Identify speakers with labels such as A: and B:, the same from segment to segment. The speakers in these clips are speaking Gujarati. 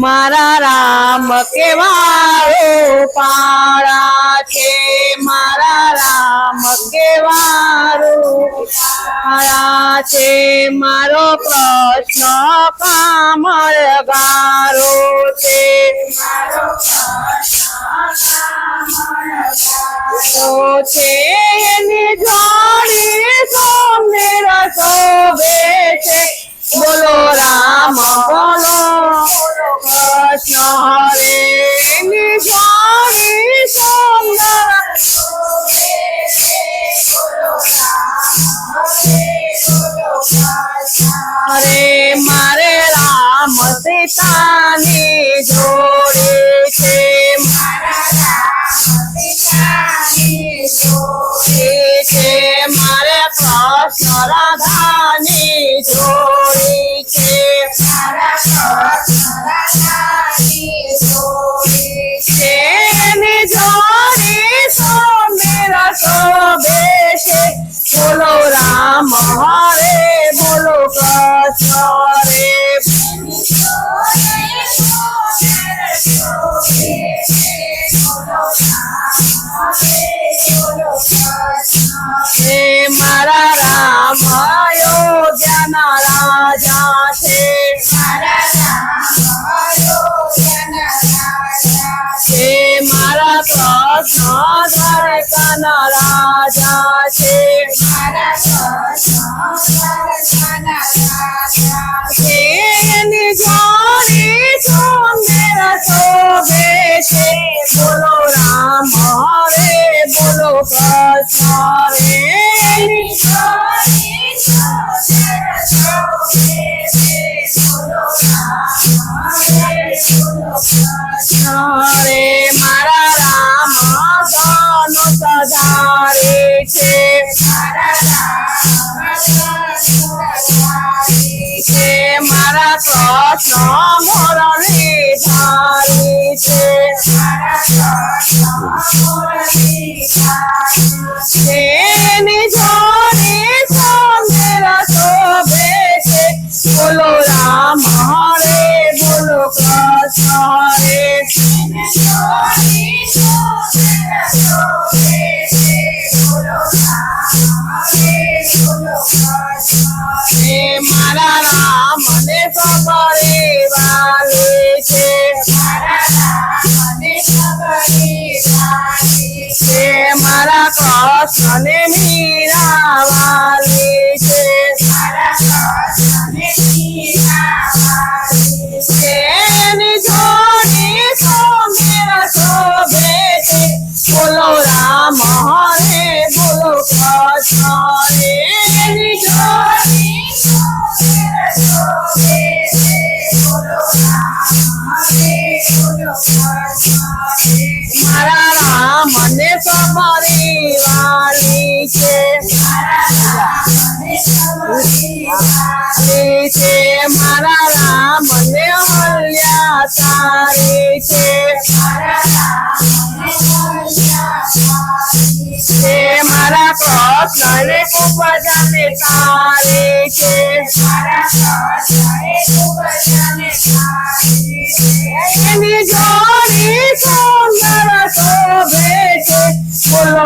A: મારા રામ કેવાળો પાળા છે, મારા રામ કેવાળો પાળા છે, મારો કૃષ્ણ કામળ ગારો છે. બોલો રામ બોલો કૃષ્ણ હરે અરે મારે રામ સીતાની જોડી છે. જોડી Rama મારા કૃષ્ણ મોરલી ધારી છે તેની જોડી સુંદર શોભે છે બોલો રામ હરે બોલો કૃષ્ણ હરે હે વાલે છે. એની જોડી મારા વાલી છે. મારા રામ ને મળ્યા તારે છે. છે. મારા કૃષ્ણ ને જાને તારે છે. એની જોડી સુંદર શોભે છે. બોલો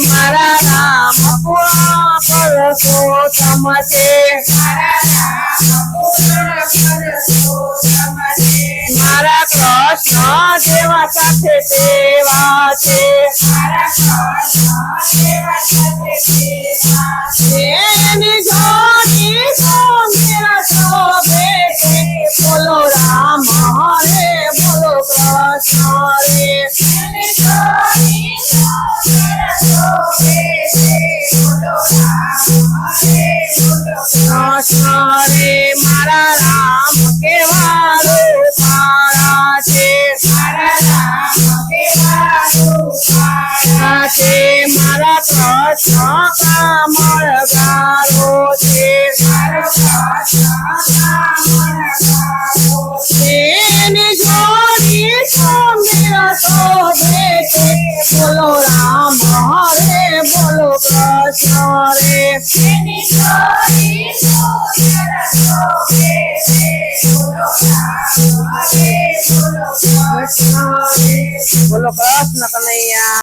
A: મારા રામ પુરા પરસોત્તમ કામળ ગારો છે એની જોડી સમીર શોભે છે બોલો રામ હરે બોલો કૃષ્ણ રે બોલો કૃષ્ણ કનૈયા